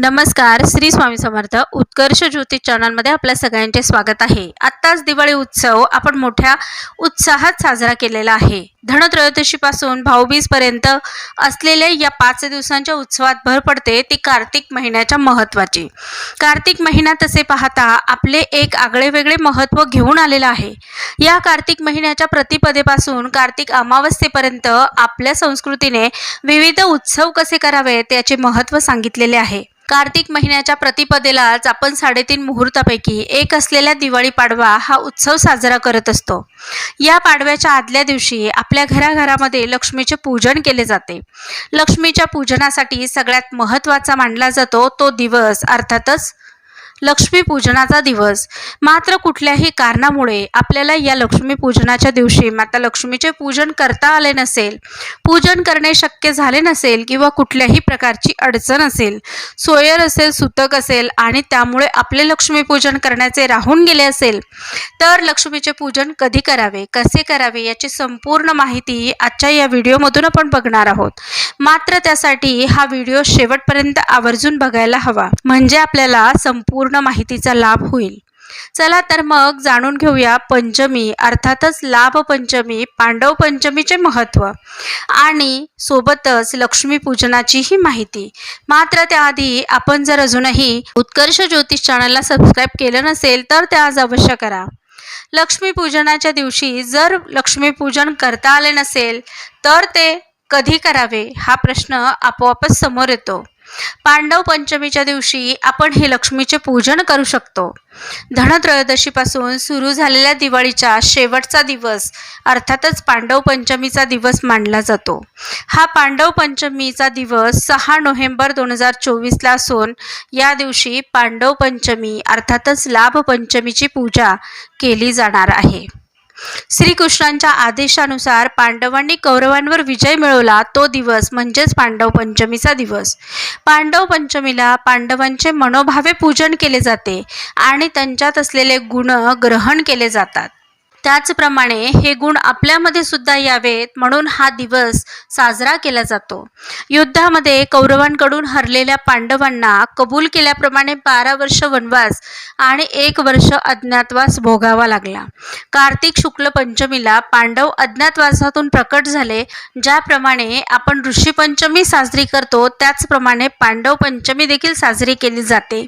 नमस्कार श्री स्वामी समर्थ. उत्कर्ष ज्योतिष चॅनलमध्ये आपल्या सगळ्यांचे स्वागत आहे. आत्ताच दिवाळी उत्सव आपण मोठ्या उत्साहात साजरा केलेला आहे. धनत्रयोदशीपासून भाऊबीजपर्यंत असलेल्या या पाच दिवसांच्या उत्सवात भर पडते ती कार्तिक महिन्याच्या महत्त्वाची. कार्तिक महिना तसे पाहता आपले एक आगळेवेगळे महत्त्व घेऊन आलेलं आहे. या कार्तिक महिन्याच्या प्रतिपदेपासून कार्तिक अमावस्येपर्यंत आपल्या संस्कृतीने विविध उत्सव कसे करावेत याचे महत्त्व सांगितलेले आहे. कार्तिक महिन्याच्या प्रतिपदेलाच आपण साडेतीन मुहूर्तापैकी एक असलेल्या दिवाळी पाडवा हा उत्सव साजरा करत असतो. या पाडव्याच्या आदल्या दिवशी आपल्या घराघरामध्ये लक्ष्मीचे पूजन केले जाते. लक्ष्मीच्या पूजनासाठी सगळ्यात महत्त्वाचा मानला जातो तो दिवस अर्थातच लक्ष्मीपूजनाचा दिवस. मात्र कुठल्याही कारणामुळे आपल्याला या लक्ष्मीपूजनाच्या दिवशी माता लक्ष्मीचे पूजन करता आले नसेल पूजन करणे शक्य झाले नसेल किंवा कुठल्याही प्रकारची अडचण असेल सोयर असेल सुतक असेल आणि त्यामुळे आपले लक्ष्मीपूजन करण्याचे राहून गेले असेल तर लक्ष्मीचे पूजन कधी करावे कसे करावे याची संपूर्ण माहिती आजच्या या व्हिडिओमधून आपण बघणार आहोत. मात्र त्यासाठी हा व्हिडिओ शेवटपर्यंत आवर्जून बघायला हवा. म्हणजे आपल्याला संपूर्ण माहितीचा लाभ होईल. चला तर मग जाणून घेऊया पंचमी अर्थातच लाभ पंचमी पांडव पंचमीचे महत्त्व आणि सोबतच लक्ष्मीपूजनाचीही माहिती. मात्र त्याआधी आपण जर अजूनही उत्कर्ष ज्योतिष चॅनलला सबस्क्राईब केलं नसेल तर ते आज अवश्य करा. लक्ष्मीपूजनाच्या दिवशी जर लक्ष्मीपूजन करता आले नसेल तर ते कधी करावे हा प्रश्न आपोआपच समोर येतो. पांडव पंचमीच्या दिवशी आपण हे लक्ष्मीचे पूजन करू शकतो. धनत्रयोदशीपासून सुरू झालेल्या दिवाळीचा शेवटचा दिवस अर्थातच पांडव पंचमीचा दिवस मानला जातो. हा पांडव पंचमीचा दिवस सहा नोव्हेंबर दोन हजार चोवीसला असून या दिवशी पांडव पंचमी अर्थातच लाभ पंचमीची पूजा केली जाणार आहे. श्रीकृष्णांच्या आदेशानुसार पांडवांनी कौरवांवर विजय मिळवला तो दिवस म्हणजेच पांडव पंचमीचा दिवस. पांडव पंचमीला पांडवांचे मनोभावे पूजन केले जाते आणि त्यांच्यात असलेले गुण ग्रहण केले जातात. त्याचप्रमाणे हे गुण आपल्यामध्ये सुद्धा यावेत म्हणून हा दिवस साजरा केला जातो. युद्धामध्ये कौरवांकडून हरलेल्या पांडवांना कबूल केल्याप्रमाणे बारा वर्ष वनवास आणि एक वर्ष अज्ञातवास भोगावा लागला. कार्तिक शुक्ल पंचमीला पांडव अज्ञातवासातून प्रकट झाले ज्याप्रमाणे आपण ऋषीपंचमी साजरी करतो त्याचप्रमाणे पांडव पंचमी देखील साजरी केली जाते.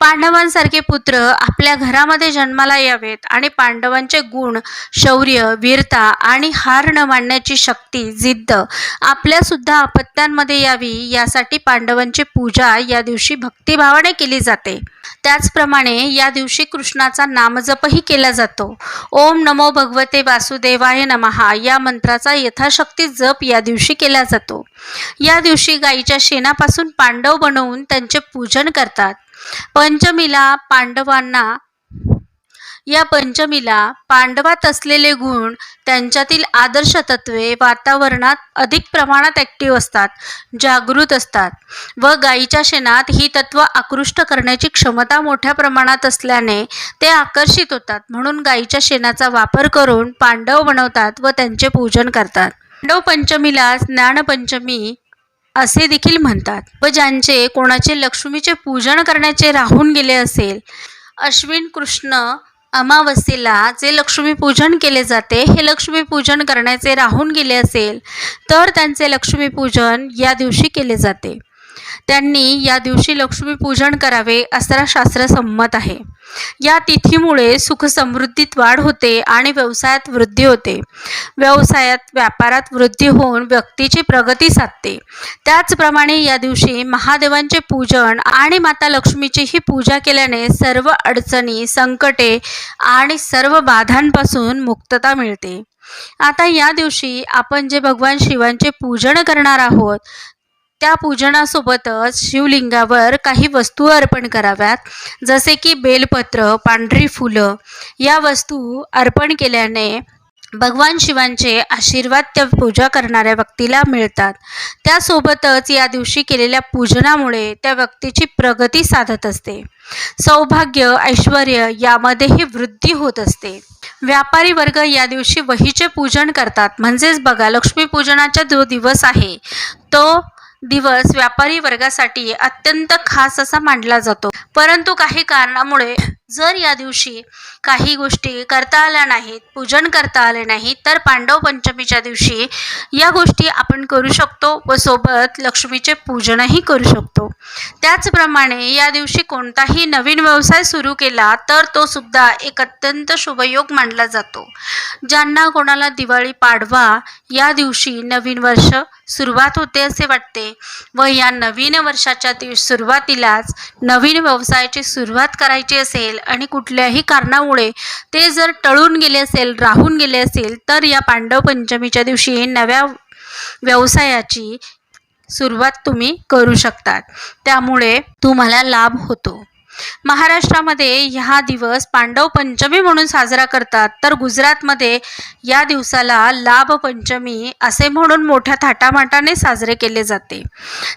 पांडवांसारखे पुत्र आपल्या घरामध्ये जन्माला यावेत आणि पांडवांचे गुण शौर्य वीरता आणि हार न मानण्याची शक्ती जिद्द आपल्यासुद्धा आपत्त्यांमध्ये अपत्यांमध्ये यावी यासाठी पांडवांची पूजा या दिवशी भक्तिभावाने केली जाते. त्याचप्रमाणे या दिवशी कृष्णाचा नामजपही केला जातो. ओम नमो भगवते वासुदेवाय नमहा या मंत्राचा यथाशक्ती जप या दिवशी केला जातो. या दिवशी गाईच्या शेणापासून पांडव बनवून त्यांचे पूजन करतात. पंचमीला पांडवांना या पंचमीला पांडवात असलेले गुण त्यांच्यातील आदर्श तत्वे वातावरणात अधिक प्रमाणात ॲक्टिव्ह असतात जागृत असतात व गायीच्या शेणात ही तत्व आकृष्ट करण्याची क्षमता मोठ्या प्रमाणात असल्याने ते आकर्षित होतात. म्हणून गायीच्या शेणाचा वापर करून पांडव बनवतात व त्यांचे पूजन करतात. पांडव पंचमीला ज्ञानपंचमी असे देखील म्हणतात. व ज्यांचे कोणाचे लक्ष्मीचे पूजन करण्याचे राहून गेले असेल अश्विन कृष्ण अमावस्येला जे लक्ष्मीपूजन केले जाते हे लक्ष्मीपूजन करण्याचे राहून गेले असेल तर त्यांचे लक्ष्मीपूजन या दिवशी केले जाते. त्यांनी या दिवशी लक्ष्मीपूजन करावे असं शास्त्र संमत आहे. या तिथीमुळे सुख समृद्धीत वाढ होते आणि व्यवसायात वृद्धी होते. व्यवसायात व्यापारात वृद्धी होऊन व्यक्तीची प्रगती साधते. त्याचप्रमाणे या दिवशी महादेवांचे पूजन आणि माता लक्ष्मीचीही पूजा केल्याने सर्व अडचणी संकटे आणि सर्व बाधांपासून मुक्तता मिळते. आता या दिवशी आपण जे भगवान शिवांचे पूजन करणार आहोत त्या पूजनासोबतच शिवलिंगावर काही वस्तू अर्पण कराव्यात. जसे की बेलपत्र पांढरी फुलं या वस्तू अर्पण केल्याने भगवान शिवांचे आशीर्वाद त्या पूजा करणाऱ्या व्यक्तीला मिळतात. त्यासोबतच या दिवशी केलेल्या पूजनामुळे त्या व्यक्तीची प्रगती साधत असते. सौभाग्य ऐश्वर यामध्येही वृद्धी होत असते. व्यापारी वर्ग या दिवशी वहीचे पूजन करतात. म्हणजेच बघा लक्ष्मीपूजनाचा जो दिवस आहे तो दिवस व्यापारी वर्गासाठी अत्यंत खास असा मानला जातो. परंतु काही कारणामुळे जर या दिवशी काही गोष्टी करता आल्या नाहीत पूजन करता आले नाही तर पांडव पंचमीच्या दिवशी या गोष्टी आपण करू शकतो व सोबत लक्ष्मीचे पूजनही करू शकतो. त्याचप्रमाणे या दिवशी कोणताही नवीन व्यवसाय सुरू केला तर तो सुद्धा एक अत्यंत शुभयोग मानला जातो. ज्यांना कोणाला दिवाळी पाडवा या दिवशी नवीन वर्ष सुरुवात होते असे वाटते व या नवीन वर्षाच्या दिव सुरुवातीलाच नवीन व्यवसायाची सुरुवात करायची असेल आणि कुठल्याही कारणामुळे ते जर टळून गेले असेल राहून गेले असेल तर या पांडव पंचमीच्या दिवशी नव्या व्यवसायाची सुरुवात तुम्ही करू शकतात. त्यामुळे तुम्हाला लाभ होतो. महाराष्ट्रामध्ये हा दिवस पांडव पंचमी म्हणून साजरा करतात. तर गुजरातमध्ये या दिवसाला लाभ पंचमी असे म्हणून मोठ्या थाटामाटाने साजरे केले जाते.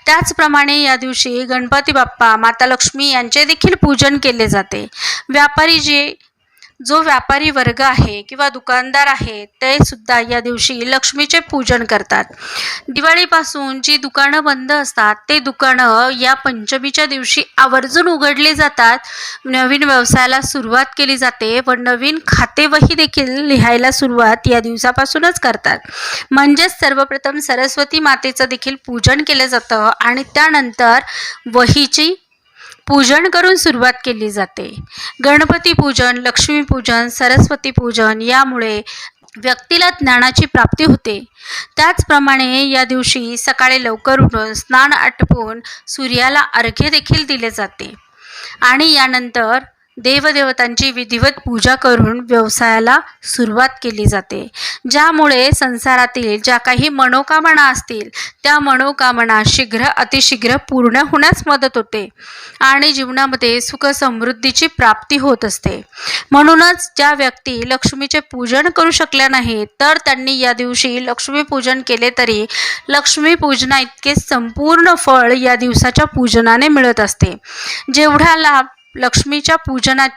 त्याचप्रमाणे या दिवशी गणपती बाप्पा माता लक्ष्मी यांचे देखील पूजन केले जाते. व्यापारी जे जो व्यापारी वर्ग आहे किंवा दुकानदार आहे ते सुद्धा या दिवशी लक्ष्मीचे पूजन करतात. दिवाळीपासून जी दुकानं बंद असतात ते दुकानं या पंचमीच्या दिवशी आवर्जून उघडली जातात. नवीन व्यवसायाला सुरुवात केली जाते व नवीन खातेवही देखील लिहायला सुरुवात या दिवसापासूनच करतात. म्हणजेच सर्वप्रथम सरस्वती मातेचं देखील पूजन केलं जातं आणि त्यानंतर वहीची पूजन करून सुरुवात केली जाते. गणपती पूजन लक्ष्मी पूजन सरस्वती पूजन यामुळे व्यक्तीला ज्ञानाची प्राप्ती होते. त्याचप्रमाणे या दिवशी सकाळी लवकर उठून स्नान आटपून सूर्याला अर्घ्य देखील दिले जाते. आणि यानंतर देवदेवतांची विधिवत पूजा करून व्यवसायाला सुरुवात केली जाते. ज्यामुळे संसारातील ज्या काही मनोकामना असतील त्या मनोकामना शीघ्र अतिशीघ्र पूर्ण होण्यास मदत होते आणि जीवनामध्ये सुख समृद्धीची प्राप्ती होत असते. म्हणूनच ज्या व्यक्ती लक्ष्मीचे पूजन करू शकल्या नाही तर त्यांनी या दिवशी लक्ष्मीपूजन केले तरी लक्ष्मीपूजना इतके संपूर्ण फळ या दिवसाच्या पूजनाने मिळत असते. जेवढा लाभ लक्ष्मीच्या पूजनात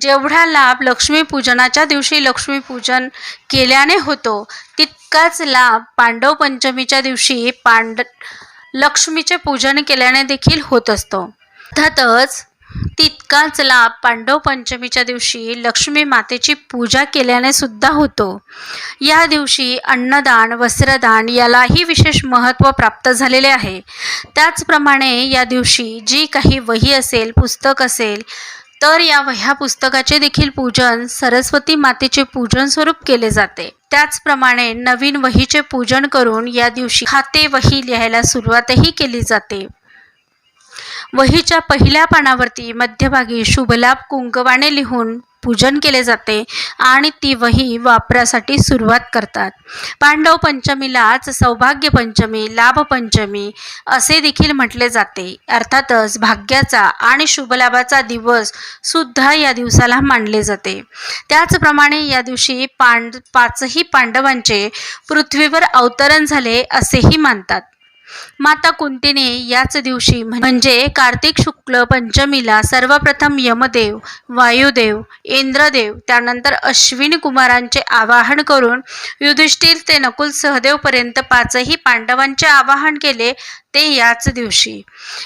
जेवढा लाभ लक्ष्मीपूजनाच्या दिवशी लक्ष्मीपूजन केल्याने होतो तितकाच लाभ पांडव पंचमीच्या दिवशी पांड लक्ष्मीचे पूजन केल्याने देखील होत असतो. अर्थातच तितकाच लाभ पांडव पंचमीच्या दिवशी लक्ष्मी मातेची पूजा केल्याने सुद्धा होतो. या दिवशी अन्नदान वस्त्रदान यालाही विशेष महत्त्व प्राप्त झालेले आहे. त्याचप्रमाणे या दिवशी जी काही वही असेल पुस्तक असेल तर या वह्या पुस्तकाचे देखील पूजन सरस्वती मातेचे पूजन स्वरूप केले जाते. त्याचप्रमाणे नवीन वहीचे पूजन करून या दिवशी खाते वही लिहायला सुरुवातही केली जाते. वहीच्या पहिल्या पानावरती मध्यभागी शुभलाभ कुंकवाने लिहून पूजन केले जाते आणि ती वही वापरासाठी सुरुवात करतात. पांडव पंचमीलाच सौभाग्य पंचमी लाभ पंचमी असे देखील म्हटले जाते. अर्थातच भाग्याचा आणि शुभलाभाचा दिवस सुद्धा या दिवसाला मानले जाते. त्याचप्रमाणे या दिवशी पांड पाचही पांडवांचे पृथ्वीवर अवतरण झाले असेही मानतात. माता कुंतीने याच दिवशी म्हणजे कार्तिक शुक्ल पंचमीला सर्वप्रथम यमदेव वायुदेव इंद्रदेव त्यानंतर अश्विन कुमारांचे आवाहन करून युधिष्ठिर ते नकुल सहदेवपर्यंत पाचही पांडवांचे आवाहन केले ते याच दिवशी.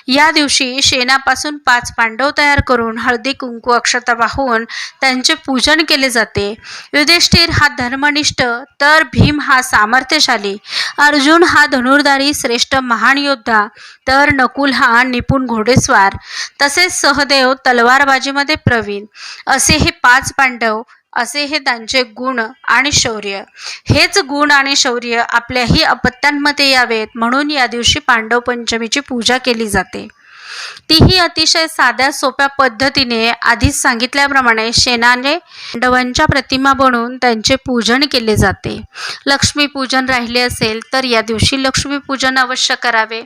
या दिवशी शेणापासून पाच पांडव तयार करून हळदी कुंकू अक्षता वाहून त्यांचे पूजन केले जाते. युधिष्ठिर हा धर्मनिष्ठ तर भीम हा सामर्थ्यशाली अर्जुन हा धनुर्धारी श्रेष्ठ महान योद्धा तर नकुल हा निपुण घोडेस्वार तसेच सहदेव तलवारबाजीमध्ये प्रवीण असे हे पाच पांडव असे हे त्यांचे गुण आणि शौर्य. हेच गुण आणि शौर्य आपल्याही अपत्यांमध्ये यावेत म्हणून या दिवशी पांडव पंचमीची पूजा केली जाते. तीही अतिशय साध्या सोप्या पद्धतीने आधीच सांगितल्याप्रमाणे शेणाने डवांच्या प्रतिमा बनवून त्यांचे पूजन केले जाते. लक्ष्मीपूजन राहिले असेल तर या दिवशी लक्ष्मीपूजन अवश्य करावे.